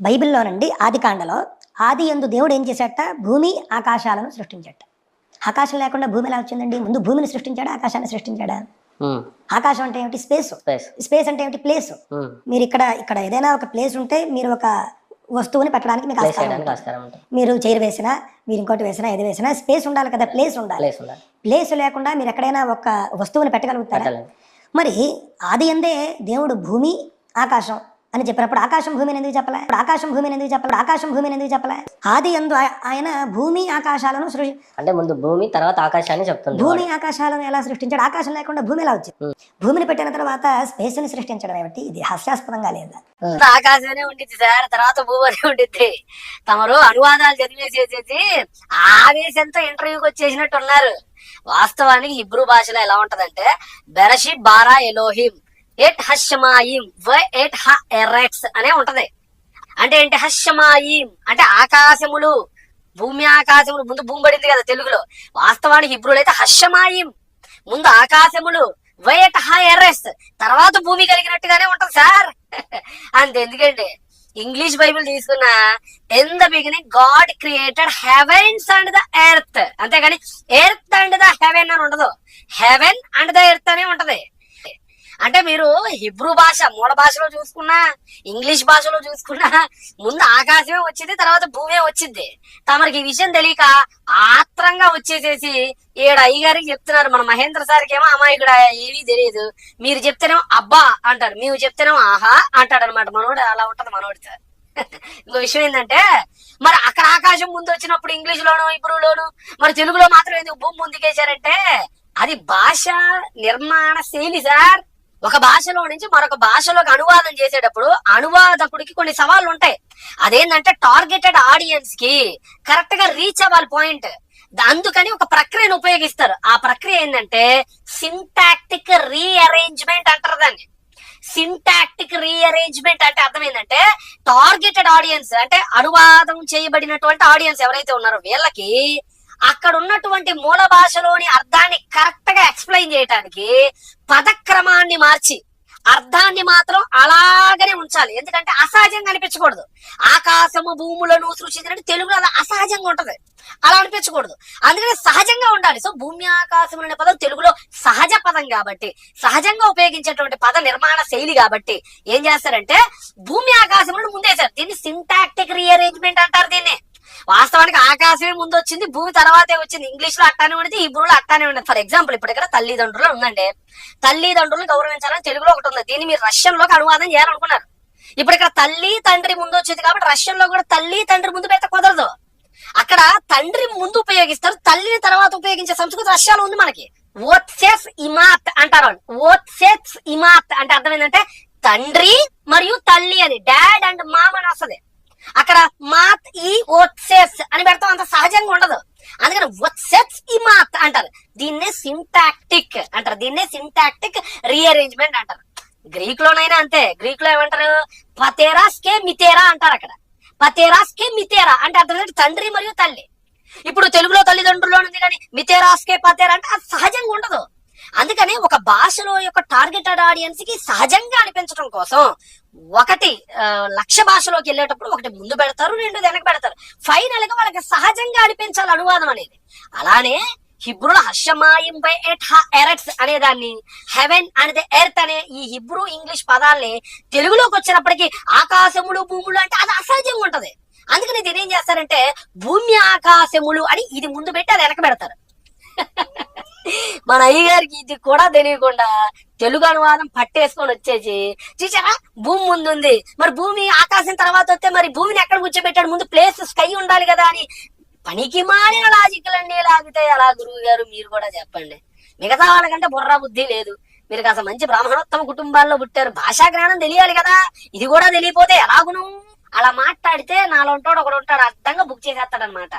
బైబిల్లోనండి ఆది కాండలో ఆది ఎందు దేవుడు ఏం చేశాట భూమి ఆకాశాలను సృష్టించాట ఆకాశం లేకుండా భూమి ఎలా వచ్చిందండి? ముందు భూమిని సృష్టించాడా? ఆకాశాన్ని సృష్టించాడా? ఆకాశం అంటే ఏమిటి? స్పేస్. స్పేస్. అంటే ఏమిటి? ప్లేస్. మీరు ఇక్కడ ఇక్కడ ఏదైనా ఒక ప్లేస్ ఉంటే మీరు ఒక వస్తువుని పెట్టడానికి మీకు ఆస్కారం మీరు చైర్ వేసినా మీరు ఇంకోటి వేసినా ఏది వేసినా స్పేస్ ఉండాలి కదా ప్లేస్ ఉండాలి. ప్లేస్ లేకుండా మీరు ఎక్కడైనా ఒక వస్తువుని పెట్టగలుగుతారా? మరి ఆది ఎందే దేవుడు భూమి ఆకాశం. అని చెప్పినప్పుడు ఆకాశం భూమిని ఎందుకు చెప్పలే? ఆకాశం భూమిని ఎందుకు చెప్పలే? ఆకాశం భూమిని ఎందుకు చెప్పలే? ఆది ఎందు ఆయ- ఆయన భూమి ఆకాశాలను సృష్టి అంటే ముందు భూమి తర్వాత ఆకాశాన్ని చెప్తుంది భూమి ఆకాశాలను ఎలా సృష్టించాడు? ఆకాశం లేకుండా భూమి ఎలా వచ్చింది? భూమిని పెట్టిన తర్వాత స్పేస్ని సృష్టించడం ఏమిటి ఇది హాస్యాస్పదంగా లేదా. ఆకాశమే ఉండిద్ది సార్ తర్వాత భూమనే ఉండిద్ది. తమరు అనువాదాలు చదివేసేసేసి ఆవేశంతో ఇంటర్వ్యూకి వచ్చేసినట్టు ఉన్నారు వాస్తవానికి హిబ్రూ భాషలో ఎలా ఉంటదంటే బెరషి బారా ఎలోహిం ఎట్ హషమాయిం వ ఎట్ హ ఎరెక్స్ అనే ఉంటది. అంటే ఏంటి హషమాయిం అంటే ఆకాశములు భూమి ఆకాశములు ముందు భూమి పడింది కదా తెలుగులో. వాస్తవానికి హిబ్రూలో అయితే హషమాయిం ముందు ఆకాశములు వైట్ హ ఎర్రెస్ తర్వాత భూమి కలిగినట్టుగానే ఉంటది సార్. అంతే ఎందుకండి ఇంగ్లీష్ బైబిల్ తీసుకున్న in the beginning God created heavens and the earth. అంతేగాని ఎర్త్ అండ్ ద హెవెన్ అని ఉండదు. హెవెన్ అండ్ ద ఎర్త్ అనే ఉంటది. అంటే మీరు హిబ్రూ భాష మూల భాషలో చూసుకున్నా ఇంగ్లీష్ భాషలో చూసుకున్నా ముందు ఆకాశమే వచ్చింది తర్వాత భూమే వచ్చింది. తమరికి ఈ విషయం తెలియక ఆత్రంగా వచ్చేసేసి ఈడ అయ్యగారికి చెప్తున్నారు మన మహేంద్ర సార్కి ఏమో అమ్మాయి ఇక్కడ ఏమీ తెలియదు. మీరు చెప్తేనేమో అబ్బా అంటారు మేము చెప్తేనేమో ఆహా అంటాడు అనమాట మనోడు అలా ఉంటది మనోడి సార్ ఇంకో విషయం ఏంటంటే మరి అక్కడ ఆకాశం ముందు వచ్చినప్పుడు ఇంగ్లీష్ లోను ఇబ్రూలోను మరి తెలుగులో మాత్రం ఎందుకు భూమి ముందుకేశారంటే అది భాష నిర్మాణ శైలి సార్. ఒక భాషలో నుంచి మరొక భాషలోకి అనువాదం చేసేటప్పుడు అనువాదకుడికి కొన్ని సవాళ్ళు ఉంటాయి అదేంటంటే టార్గెటెడ్ ఆడియన్స్కి కరెక్ట్గా రీచ్ అవ్వాలి పాయింట్ అందుకని ఒక ప్రక్రియను ఉపయోగిస్తారు. ఆ ప్రక్రియ ఏంటంటే సింటాక్టిక్ రీఅరేంజ్మెంట్ అంటారు దాన్ని. సింటాక్టిక్ రీఅరేంజ్మెంట్ అంటే అర్థం ఏంటంటే టార్గెటెడ్ ఆడియన్స్ అంటే అనువాదం చేయబడినటువంటి ఆడియన్స్ ఎవరైతే ఉన్నారో వీళ్ళకి అక్కడ ఉన్నటువంటి మూల భాషలోని అర్థాన్ని కరెక్ట్ చేయటానికి పదక్రమాన్ని మార్చి అర్థాన్ని మాత్రం అలాగనే ఉంచాలి. ఎందుకంటే అసహజంగా అనిపించకూడదు. ఆకాశము భూములను సృష్టించినట్టు తెలుగులో అలా అసహజంగా ఉంటది. అలా అనిపించకూడదు. అందుకని సహజంగా ఉండాలి. సో భూమి ఆకాశం అనే పదం తెలుగులో సహజ పదం కాబట్టి సహజంగా ఉపయోగించేటువంటి పద నిర్మాణ శైలి కాబట్టి ఏం చేస్తారంటే భూమి ఆకాశములను ముందేశారు దీన్ని సింటాక్టిక్ రీఅరేంజ్మెంట్ అంటారు దీన్ని. వాస్తవానికి ఆకాశమే ముందు వచ్చింది భూమి తర్వాతే వచ్చింది. ఇంగ్లీష్లో అట్టానే ఉండేది హిబ్రూలో అట్టానే ఉండేది ఫర్ ఎగ్జాంపుల్ ఇప్పుడు ఇక్కడ తల్లిదండ్రులు ఉందండి. తల్లిదండ్రులను గౌరవించాలని తెలుగులో ఒకటి ఉంది. దీన్ని మీరు రష్యన్లోకి అనువాదం చేయాలనుకున్నారు. ఇప్పుడు ఇక్కడ తల్లి తండ్రి ముందు వచ్చింది కాబట్టి రష్యన్లో కూడా తల్లి తండ్రి ముందు పెడితే కుదరదు. అక్కడ తండ్రి ముందు ఉపయోగిస్తారు తల్లిని తర్వాత ఉపయోగించే సంస్కృతి రష్యాలో ఉంది మనకి. ఓత్సెస్ ఇమాత్ అంటారు వాళ్ళు. ఓత్సెస్ ఇమాత్ అంటే అర్థం ఏంటంటే తండ్రి మరియు తల్లి అని. డాడ్ అండ్ మామ్ అని వస్తుంది. అక్కడ మాత్ ఈ ఓత్స్ అని పెడతాం అంత సహజంగా ఉండదు. అందుకని వత్సెస్ ఈ మాత్ అంటారు. దీన్నే సింటాక్టిక్ అంటారు. దీన్నే సింటాక్టిక్ రీఅరేంజ్మెంట్ అంటారు. గ్రీక్ లోనైనా అంతే. గ్రీక్లో ఏమంటారు? పతేరాస్ కే మితేరా అంటారు అక్కడ. పతేరాస్ కే మితేరా అంటే అర్థం తండ్రి మరియు తల్లి. ఇప్పుడు తెలుగులో తల్లిదండ్రుల్లో ఉంది కానీ మితేరాస్ కే పతేరా అంటే అది సహజంగా ఉండదు. అందుకని ఒక భాషలో యొక్క టార్గెటెడ్ ఆడియన్స్కి సహజంగా అనిపించడం కోసం ఒకటి లక్ష లక్ష్య భాషలోకి వెళ్ళేటప్పుడు ఒకటి ముందు పెడతారు రెండు వెనక పెడతారు. ఫైనల్గా వాళ్ళకి సహజంగా అనిపించాలి అనువాదం అనేది. అలానే హిబ్రూల హర్షమాయం బై ఎట్ హ ఎరట్స్ అనే దాన్ని హెవెన్ అనేది ఎర్త్ అనే ఈ హిబ్రూ ఇంగ్లీష్ పదాల్ని తెలుగులోకి వచ్చినప్పటికీ ఆకాశములు భూములు అంటే అది అసహజంగా ఉంటది. అందుకని దీని ఏం చేస్తారంటే భూమి ఆకాశములు అని ఇది ముందు పెట్టి అది వెనక పెడతారు. మన అయ్యగారికి ఇది కూడా తెలియకుండా తెలుగు అనువాదం పట్టేసుకొని వచ్చేసి చూసారా భూమి ముందు ఉంది మరి భూమి ఆకాశం తర్వాత వస్తే మరి భూమిని ఎక్కడ కూర్చోబెట్టాడు? ముందు ప్లేస్ స్కై ఉండాలి కదా అని. పనికి మారిన లాజికల్ అన్ని లాగితే అలా గురువు గారు? మీరు కూడా చెప్పండి. మిగతా వాళ్ళకంటే బుర్రా బుద్ధి లేదు. మీరు కాస్త మంచి బ్రాహ్మణోత్తమ కుటుంబాల్లో పుట్టారు. భాషా జ్ఞానం తెలియాలి కదా. ఇది కూడా తెలియపోతే ఎలాగును? అలా మాట్లాడితే నాలో ఉంటాడు ఒకడు ఉంటాడు అర్థంగా బుక్ చేసేస్తాడనమాట